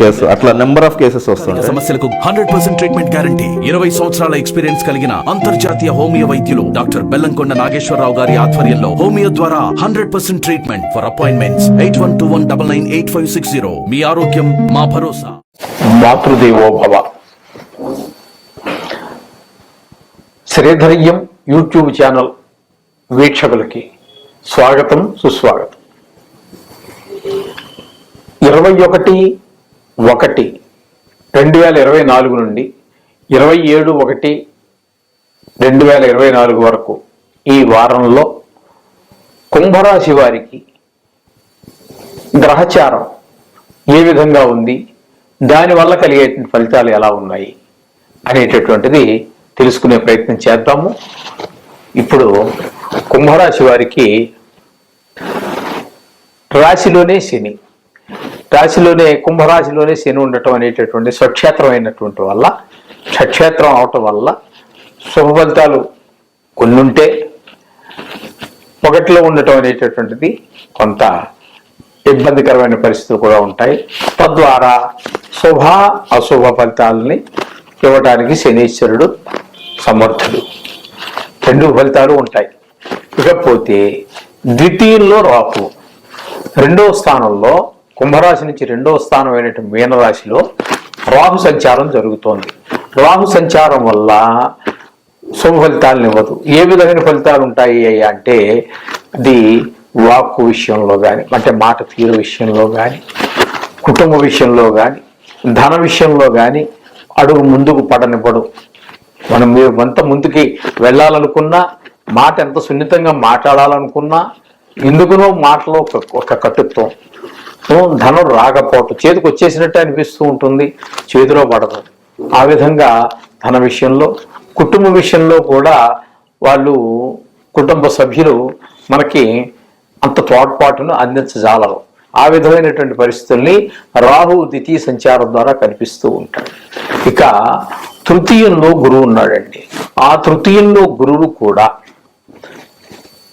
Case అట్లా number of cases వస్తుంటాయి సమస్యలకు హండ్రెడ్ పర్సెంట్ ట్రీట్మెంట్ గ్యారంటీ ఇరవై సంవత్సరాల ఎక్స్పీరియన్స్ కలిగిన అంతర్జాతీయ హోమియో వైద్యులు డాక్టర్ బెల్లంకొండ నాగేశ్వరరావు గారి ఆధ్వర్యంలో హోమియో ద్వారా hundred percent treatment for appointments eight one two one double nine eight five six zero మీ ఆరోగ్యం మా భరోసా. మాతృదేవో భవ శ్రీధర్యం యూట్యూబ్ ఛానల్ వీక్షకులకి స్వాగతం సుస్వాగతం. ఇరవై ఒకటి ఒకటి రెండు వేల ఇరవై నాలుగు నుండి ఇరవై ఏడు ఒకటి రెండు వేల ఇరవై నాలుగు వరకు ఈ వారంలో కుంభరాశి వారికి గ్రహచారం ఏ విధంగా ఉంది దానివల్ల కలిగే ఫలితాలు ఎలా ఉన్నాయి అనేటటువంటిది తెలుసుకునే ప్రయత్నం చేద్దాము. ఇప్పుడు కుంభరాశి వారికి రాశిలోనే శని. రాశిలోనే కుంభరాశిలోనే శని ఉండటం అనేటటువంటి స్వక్షేత్రం అయినటువంటి వల్ల క్షక్షేత్రం అవటం వల్ల శుభ ఫలితాలు కొన్ని ఉంటే ఒకటిలో ఉండటం అనేటటువంటిది కొంత ఇబ్బందికరమైన పరిస్థితులు కూడా ఉంటాయి. తద్వారా శుభ అశుభ ఫలితాలని ఇవ్వడానికి శనీశ్వరుడు సమర్థుడు. రెండు ఫలితాలు ఉంటాయి. ఇకపోతే ద్వితీయంలో రాహు రెండవ స్థానంలో కుంభరాశి నుంచి రెండవ స్థానం అయినటువంటి మీనరాశిలో రాహు సంచారం జరుగుతోంది. రాహు సంచారం వల్ల శుభ ఫలితాలను ఇవ్వదు. ఏ విధమైన ఫలితాలు ఉంటాయి అంటే అది వాక్కు విషయంలో కానీ అంటే మాట తీరు విషయంలో కానీ కుటుంబ విషయంలో కానీ ధన విషయంలో కానీ అడుగు ముందుకు పడనివ్వడు. మనం మీరు ఎంత ముందుకి వెళ్ళాలనుకున్నా మాట ఎంత సున్నితంగా మాట్లాడాలనుకున్నా ఎందుకునో మాటలో ఒక ఒక కట్టుత్వం ధనం రాకపోవటం చేతికి వచ్చేసినట్టే అనిపిస్తూ ఉంటుంది చేతిలో పడదు. ఆ విధంగా ధన విషయంలో కుటుంబ విషయంలో కూడా వాళ్ళు కుటుంబ సభ్యులు మనకి అంత తోడ్పాటును అందించజాలరు. ఆ విధమైనటువంటి పరిస్థితుల్ని రాహు ద్వితీయ సంచారం ద్వారా కనిపిస్తూ ఉంటాడు. ఇక తృతీయంలో గురువు ఉన్నాడండి. ఆ తృతీయంలో గురువు కూడా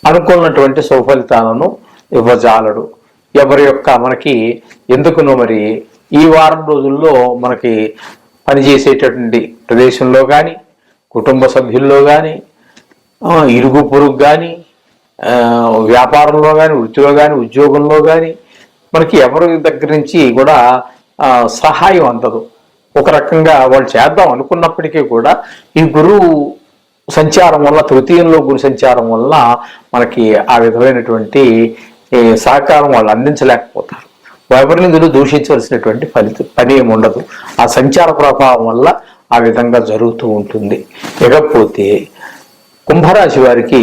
అనుకున్నటువంటి సుఫలితాలను ఇవ్వజాలడు. ఎవరి యొక్క మనకి ఎందుకునో మరి ఈ వారం రోజుల్లో మనకి పనిచేసేటటువంటి ప్రదేశంలో కానీ కుటుంబ సభ్యుల్లో కానీ ఇరుగు పొరుగు కానీ వ్యాపారంలో కానీ వృత్తిలో కానీ ఉద్యోగంలో కానీ మనకి ఎవరి దగ్గర నుంచి కూడా సహాయం అందదు. ఒక రకంగా వాళ్ళు చేద్దాం అనుకున్నప్పటికీ కూడా ఈ గురువు సంచారం వల్ల తృతీయంలో గురు సంచారం వల్ల మనకి ఆ విధమైనటువంటి సహకారం వాళ్ళు అందించలేకపోతారు. ఎవరిని దూషించవలసినటువంటి ఫలితం పని ఏమి ఉండదు. ఆ సంచార ప్రభావం వల్ల ఆ విధంగా జరుగుతూ ఉంటుంది. ఇకపోతే కుంభరాశి వారికి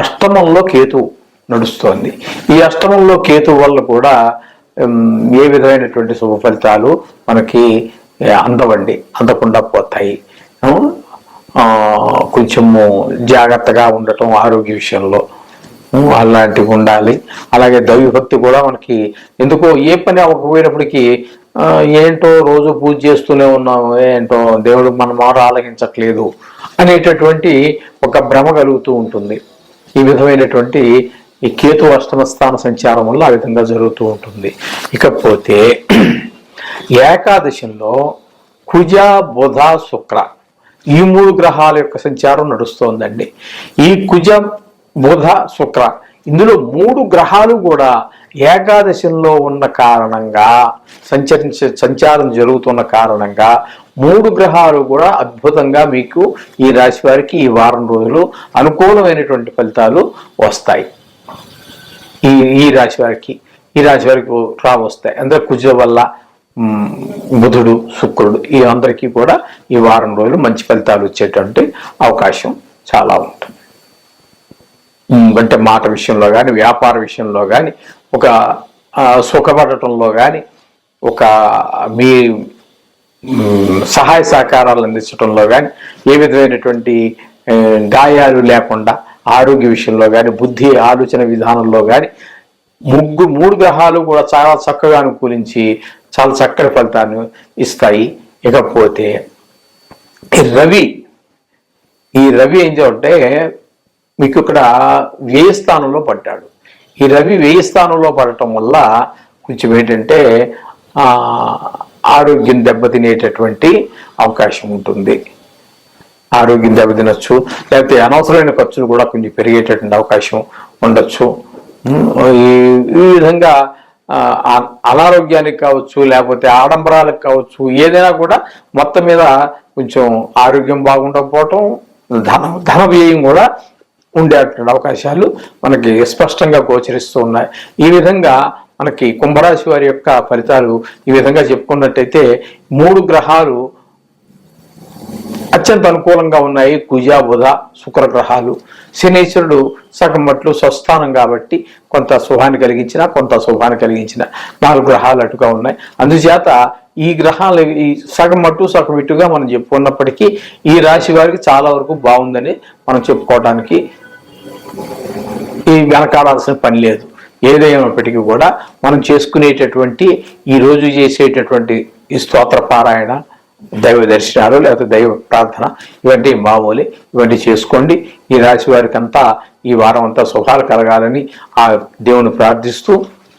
అష్టమంలో కేతు నడుస్తోంది. ఈ అష్టమంలో కేతు వల్ల కూడా ఏ విధమైనటువంటి శుభ ఫలితాలు మనకి అందవండి అందకుండా పోతాయి. కొంచెము జాగ్రత్తగా ఉండటం ఆరోగ్య విషయంలో అలాంటివి ఉండాలి. అలాగే దైవభక్తి కూడా మనకి ఎందుకో ఏ పని అవ్వకపోయినప్పటికీ ఏంటో రోజు పూజ చేస్తూనే ఉన్నాము ఏంటో దేవుడు మన మాట ఆలకించట్లేదు అనేటటువంటి ఒక భ్రమ కలుగుతూ ఉంటుంది. ఈ విధమైనటువంటి ఈ కేతు అష్టమ స్థాన సంచారం వల్ల ఆ విధంగా జరుగుతూ ఉంటుంది. ఇకపోతే ఏకాదశంలో కుజ బుధ శుక్ర ఈ మూడు గ్రహాల యొక్క సంచారం నడుస్తోందండి. ఈ కుజ బుధ శుక్ర. ఇందులో మూడు గ్రహాలు కూడా ఏకాదశంలో ఉన్న కారణంగా సంచరించే సంచారం జరుగుతున్న కారణంగా మూడు గ్రహాలు కూడా అద్భుతంగా మీకు ఈ రాశి వారికి ఈ వారం రోజులు అనుకూలమైనటువంటి ఫలితాలు వస్తాయి. ఈ ఈ రాశి వారికి ఈ రాశి వారికి రా వస్తాయి. అందరూ కుజ వల్ల బుధుడు శుక్రుడు ఈ అందరికీ కూడా ఈ వారం రోజులు మంచి ఫలితాలు వచ్చేటువంటి అవకాశం చాలా ఉంటుంది. అంటే మాట విషయంలో కానీ వ్యాపార విషయంలో కానీ ఒక సుఖపడటంలో కానీ ఒక మీ సహాయ సహకారాలు అందించడంలో కానీ ఏ విధమైనటువంటి గాయాలు లేకుండా ఆరోగ్య విషయంలో కానీ బుద్ధి ఆలోచన విధానంలో కానీ ముగ్గు మూడు గ్రహాలు కూడా చాలా చక్కగా అనుకూలించి చాలా చక్కటి ఫలితాన్ని ఇస్తాయి. ఇకపోతే రవి ఈ రవి ఏం చెప్తే మీకు ఇక్కడ వ్యయ స్థానంలో పడ్డాడు. ఈ రవి వ్యయ స్థానంలో పడటం వల్ల కొంచెం ఏంటంటే ఆరోగ్యం దెబ్బతినేటటువంటి అవకాశం ఉంటుంది. ఆరోగ్యం దెబ్బతినొచ్చు లేకపోతే అనవసరమైన ఖర్చులు కూడా కొంచెం పెరిగేటటువంటి అవకాశం ఉండొచ్చు. ఈ విధంగా అ- అనారోగ్యానికి కావచ్చు లేకపోతే ఆడంబరాలకు కావచ్చు ఏదైనా కూడా మొత్తం మీద కొంచెం ఆరోగ్యం బాగుండకపోవటం ధన ధన వ్యయం కూడా ఉండేటువంటి అవకాశాలు మనకి స్పష్టంగా గోచరిస్తూ ఉన్నాయి. ఈ విధంగా మనకి కుంభరాశి వారి యొక్క ఫలితాలు ఈ విధంగా చెప్పుకున్నట్టయితే మూడు గ్రహాలు అత్యంత అనుకూలంగా ఉన్నాయి. కుజ బుధ శుక్ర గ్రహాలు. శనీశ్వరుడు సగం మట్లు స్వస్థానం కాబట్టి కొంత శుభాన్ని కలిగించిన కొంత శుభాన్ని కలిగించిన నాలుగు గ్రహాలు అటుగా ఉన్నాయి. అందుచేత ఈ గ్రహాలు ఈ సగం మట్టు సగం ఇటుగా మనం చెప్పుకున్నప్పటికీ ఈ రాశి వారికి చాలా వరకు బాగుందని మనం చెప్పుకోవడానికి వెనకాడాల్సిన పని లేదు. ఏదైనప్పటికీ కూడా మనం చేసుకునేటటువంటి ఈ రోజు చేసేటటువంటి ఈ స్తోత్ర పారాయణ దైవ దర్శనాలు లేకపోతే దైవ ప్రార్థన ఇవన్నీ మామూలే. ఇవన్నీ చేసుకోండి. ఈ రాశి వారికంతా ఈ వారం అంతా శుభాలు కలగాలని ఆ దేవుని ప్రార్థిస్తూ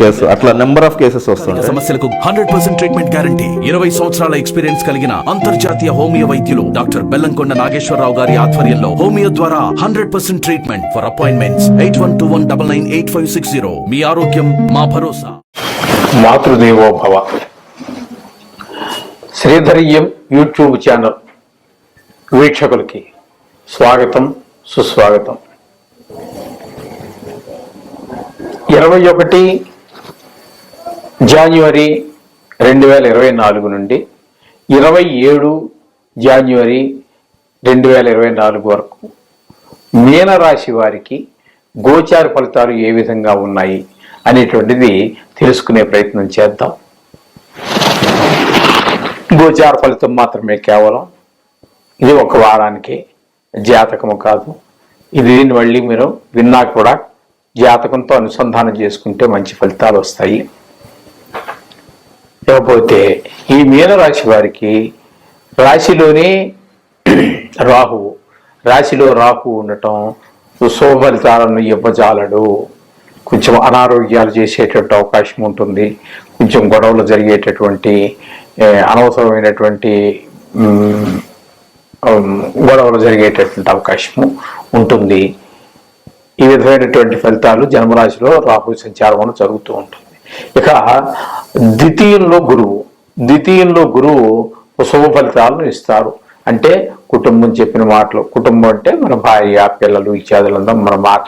కేసు అట్లా నెంబర్ ఆఫ్ కేసెస్ వస్తుంటాయి సమస్యలకు హండ్రెడ్ పర్సెంట్ ట్రీట్మెంట్ గ్యారంటీ ఇరవై సంవత్సరాల ఎక్స్పీరియన్స్ కలిగిన అంతర్జాతీయ హోమియో వైద్యులు డాక్టర్ బెల్లంకొండ నాగేశ్వరరావు గారి ఆధ్వర్యంలో హోమియో ద్వారా hundred percent treatment for appointments eight one two one double nine eight five six zero మీ ఆరోగ్యం మా భరోసా. మాతృదేవో భవ శ్రీధర్యం యూట్యూబ్ ఛానల్ వీక్షకులకి స్వాగతం సుస్వాగతం. ఇరవై ఒకటి జాన్యువరి రెండు వేల ఇరవై నాలుగు నుండి ఇరవై ఏడు జాన్యువరి రెండు వేల ఇరవై నాలుగు వరకు. మీనరాశి వారికి గోచార ఫలితాలు ఏ విధంగా ఉన్నాయి అనేటువంటిది తెలుసుకునే ప్రయత్నం చేద్దాం. గోచార ఫలితం మాత్రమే కేవలం. ఇది ఒక వారానికి జాతకము కాదు. ఇది దీన్ని మళ్ళీ మీరు విన్నా కూడా జాతకంతో అనుసంధానం చేసుకుంటే మంచి ఫలితాలు వస్తాయి. లేకపోతే ఈ మీనరాశి వారికి రాశిలోనే రాహువు. రాశిలో రాహు ఉండటం శుభ ఇవ్వజాలడు. కొంచెం అనారోగ్యాలు చేసేటటువంటి అవకాశం ఉంటుంది. కొంచెం గొడవలు జరిగేటటువంటి అనవసరమైనటువంటి గొడవలు జరిగేటటువంటి అవకాశము ఉంటుంది. ఈ విధమైనటువంటి ఫలితాలు జన్మరాశిలో రాహు సంచారం వల్ల జరుగుతూ ఉంటుంది. ఇక ద్వితీయంలో గురువు ద్వితీయంలో గురువు శుభ ఫలితాలను ఇస్తారు. అంటే కుటుంబం చెప్పిన మాటలు కుటుంబం అంటే మన భార్య పిల్లలు ఇత్యాదులందరూ మన మాట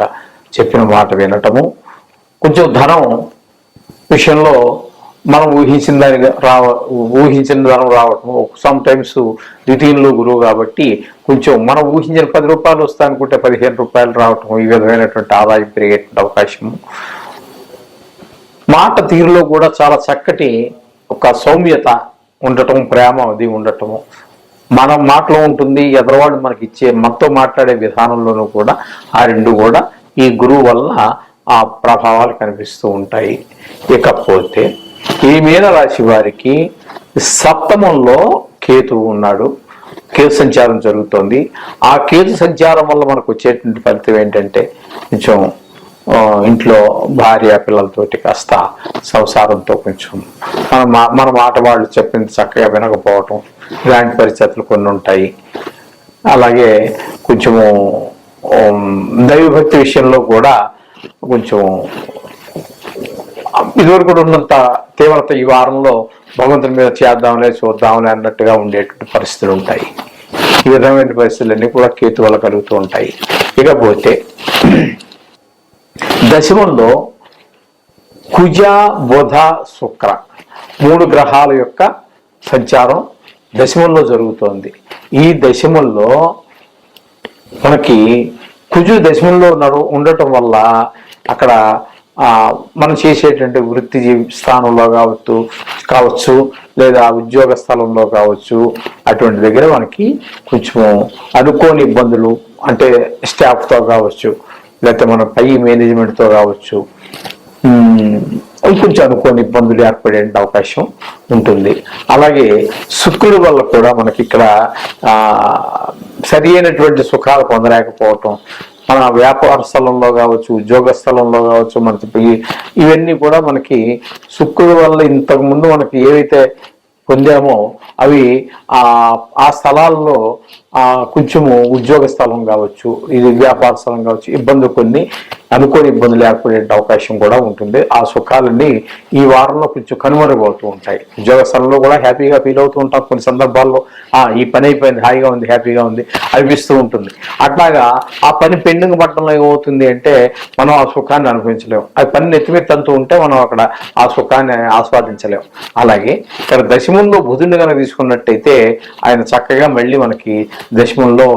చెప్పిన మాట వినటము. కొంచెం ధనం విషయంలో మనం ఊహించిన దానికి రావ ఊహించిన ధనం రావటం సమ్ టైమ్స్ ద్వితీయంలో గురువు కాబట్టి కొంచెం మనం ఊహించిన పది రూపాయలు వస్తా అనుకుంటే పదిహేను రూపాయలు రావటం ఈ విధమైనటువంటి ఆదాయం పెరిగేటువంటి అవకాశము. మాట తీరులో కూడా చాలా చక్కటి ఒక సౌమ్యత ఉండటం ప్రేమ అది ఉండటము. మన మాటలో ఉంటుంది ఎదరవాడు మనకి ఇచ్చే మనతో మాట్లాడే విధానంలోనూ కూడా ఆ రెండు కూడా ఈ గురువు వల్ల ఆ ప్రభావాలు కనిపిస్తూ ఉంటాయి. ఇకపోతే ఈ మీన రాశి వారికి సప్తమంలో కేతువు ఉన్నాడు. కేతు సంచారం జరుగుతోంది. ఆ కేతు సంచారం వల్ల మనకు వచ్చేటువంటి ఫలితం ఏంటంటే కొంచెం ఇంట్లో భార్య పిల్లలతోటి కాస్త సంసారంతో కొంచెం మన మా- మన మాట వాళ్ళు చెప్పింది చక్కగా వినకపోవటం ఇలాంటి పరిస్థితులు కొన్ని ఉంటాయి. అలాగే కొంచెము దైవభక్తి విషయంలో కూడా కొంచెం ఇదివరకు కూడా ఉన్నంత తీవ్రత ఈ వారంలో భగవంతుని మీద చేద్దాంలే చూద్దాంలే అన్నట్టుగా ఉండేటువంటి పరిస్థితులు ఉంటాయి. ఈ విధమైన పరిస్థితులన్నీ కూడా కేతు వల్ల కలుగుతూ ఉంటాయి. ఇకపోతే దశమంలో కుజ బుధ శుక్ర మూడు గ్రహాల యొక్క సంచారం దశమంలో జరుగుతోంది. ఈ దశమంలో మనకి కుజు దశమంలో నడు ఉండటం వల్ల అక్కడ మనం చేసేటువంటి వృత్తి స్థానంలో కావచ్చు కావచ్చు లేదా ఉద్యోగ స్థలంలో కావచ్చు అటువంటి దగ్గర మనకి కొంచెం అనుకోని ఇబ్బందులు అంటే స్టాఫ్తో కావచ్చు లేకపోతే మన పై మేనేజ్మెంట్తో కావచ్చు కొంచెం అనుకోని ఇబ్బందులు ఏర్పడే అవకాశం ఉంటుంది. అలాగే శుక్రుడి వల్ల కూడా మనకి ఇక్కడ సరి అయినటువంటి సుఖాలు పొందలేకపోవటం మన వ్యాపార స్థలంలో కావచ్చు ఉద్యోగ స్థలంలో కావచ్చు మనకి ఇవన్నీ కూడా మనకి శుక్రుడు వల్ల ఇంతకుముందు మనకి ఏవైతే పొందామో అవి ఆ ఆ స్థలాల్లో కొంచెము ఉద్యోగ స్థలం కావచ్చు ఇది వ్యాపార స్థలం కావచ్చు ఇబ్బందులు కొన్ని అనుకోని ఇబ్బందులు ఏర్పడే అవకాశం కూడా ఉంటుంది. ఆ సుఖాలన్నీ ఈ వారంలో కొంచెం కనుమరుగవుతూ ఉంటాయి. ఉద్యోగ స్థలంలో కూడా హ్యాపీగా ఫీల్ అవుతూ ఉంటాం. కొన్ని సందర్భాల్లో ఆ ఈ పని అయిపోయింది హాయిగా ఉంది హ్యాపీగా ఉంది అనిపిస్తూ ఉంటుంది. అట్లాగా ఆ పని పెండింగ్ పట్టడంలో ఏమవుతుంది అంటే మనం ఆ సుఖాన్ని అనుభవించలేము ఆ పని నెత్తిమెత్తంతూ ఉంటే మనం అక్కడ ఆ సుఖాన్ని ఆస్వాదించలేము అలాగే ఇక్కడ దశమంలో బుధుని కనుక తీసుకున్నట్టయితే ఆయన చక్కగా మళ్ళీ మనకి దశమంలో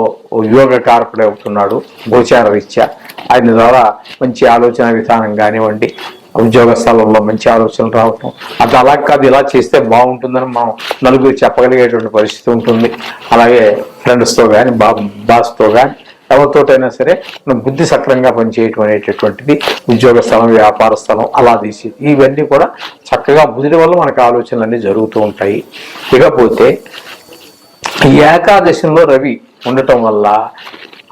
యోగ కార్పుడు అవుతున్నాడు గోచార రీత్యా. ఆయన ద్వారా మంచి ఆలోచన విధానం కానివ్వండి ఉద్యోగ స్థలంలో మంచి ఆలోచనలు రావటం. అది అలా కాదు ఇలా చేస్తే బాగుంటుందని మనం నలుగురు చెప్పగలిగేటువంటి పరిస్థితి ఉంటుంది. అలాగే ఫ్రెండ్స్తో కానీ బా బాస్తో కానీ ఎవరితోటైనా సరే మనం బుద్ధి సక్రంగా పనిచేయటం అనేటటువంటిది ఉద్యోగ స్థలం వ్యాపార స్థలం అలా తీసి ఇవన్నీ కూడా చక్కగా బుద్ధి వల్ల మనకు ఆలోచనలు అన్నీ జరుగుతూ ఉంటాయి. ఇకపోతే ఏకాదశంలో రవి ఉండటం వల్ల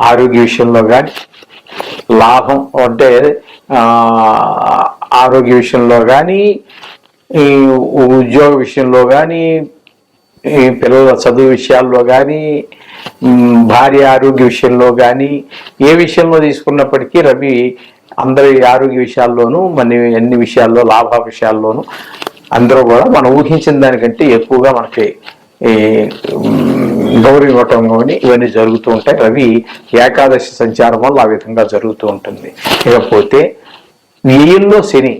ఆరోగ్య విషయంలో కానీ లాభం అంటే ఆరోగ్య విషయంలో కానీ ఈ ఉద్యోగ విషయంలో కానీ ఈ పిల్లల చదువు విషయాల్లో కానీ భార్య ఆరోగ్య విషయంలో కానీ ఏ విషయంలో తీసుకున్నప్పటికీ రవి అందరి ఆరోగ్య విషయాల్లోనూ మన అన్ని విషయాల్లో లాభ విషయాల్లోనూ అందరూ కూడా మనం ఊహించిన దానికంటే ఎక్కువగా మనకి ఈ గౌరీ గౌరవం కానీ ఇవన్నీ జరుగుతూ ఉంటాయి. రవి ఏకాదశి సంచారం వల్ల ఆ విధంగా జరుగుతూ ఉంటుంది. ఇకపోతే వ్యయంలో శని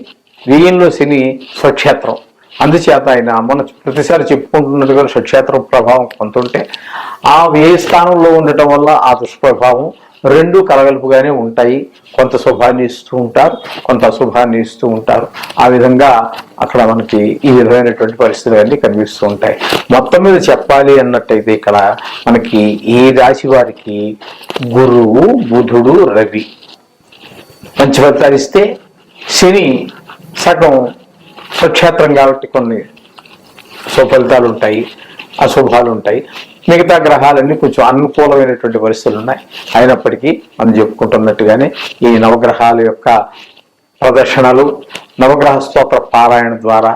వ్యయంలో శని స్వక్షేత్రం. అందుచేత ఆయన మనం ప్రతిసారి చెప్పుకుంటున్నట్టుగా స్వక్షేత్రం ప్రభావం పొందుతుంటే ఆ వ్యయ స్థానంలో ఉండటం వల్ల ఆ దుష్ప్రభావం రెండు కలగలుపుగానే ఉంటాయి. కొంత శుభాన్ని ఇస్తూ ఉంటారు కొంత అశుభాన్ని ఇస్తూ ఉంటారు. ఆ విధంగా అక్కడ మనకి ఈ విధమైనటువంటి పరిస్థితులు అన్నీ కనిపిస్తూ ఉంటాయి. మొత్తం మీద చెప్పాలి అన్నట్టయితే ఇక్కడ మనకి ఏ రాశి వారికి గురువు బుధుడు రవి. మంచి ఫలితాలు ఇస్తే శని సగం స్వక్షేత్రం కాబట్టి కొన్ని సుఫలితాలు ఉంటాయి అశుభాలు ఉంటాయి. మిగతా గ్రహాలన్నీ కొంచెం అనుకూలమైనటువంటి పరిస్థితులు ఉన్నాయి. అయినప్పటికీ మనం చెప్పుకుంటున్నట్టుగానే ఈ నవగ్రహాల యొక్క ప్రదర్శనలు నవగ్రహ స్తోత్ర పారాయణ ద్వారా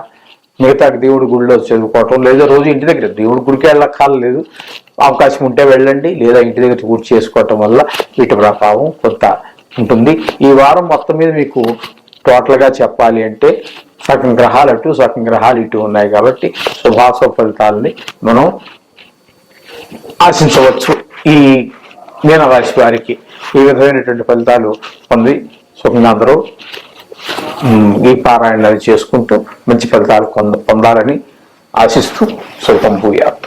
మిగతా దేవుడి గుడిలో చదువుకోవటం లేదా రోజు ఇంటి దగ్గర దేవుడి గుడికి వెళ్ళకాలం లేదు అవకాశం ఉంటే వెళ్ళండి లేదా ఇంటి దగ్గర పూర్తి చేసుకోవటం వల్ల వీటి ప్రభావం కొంత ఉంటుంది. ఈ వారం మొత్తం మీద మీకు టోటల్గా చెప్పాలి అంటే సగం గ్రహాలు అటు సగం గ్రహాలు ఇటు ఉన్నాయి కాబట్టి శుభాశుభ ఫలితాలని మనం ఆశించవచ్చు. ఈ మీనరాశి వారికి ఈ విధమైనటువంటి ఫలితాలు పొంది సుఖంగా అందరూ ఈ పారాయణాలు చేసుకుంటూ మంచి ఫలితాలు పొంద పొందాలని ఆశిస్తూ సుఖం భూయాత్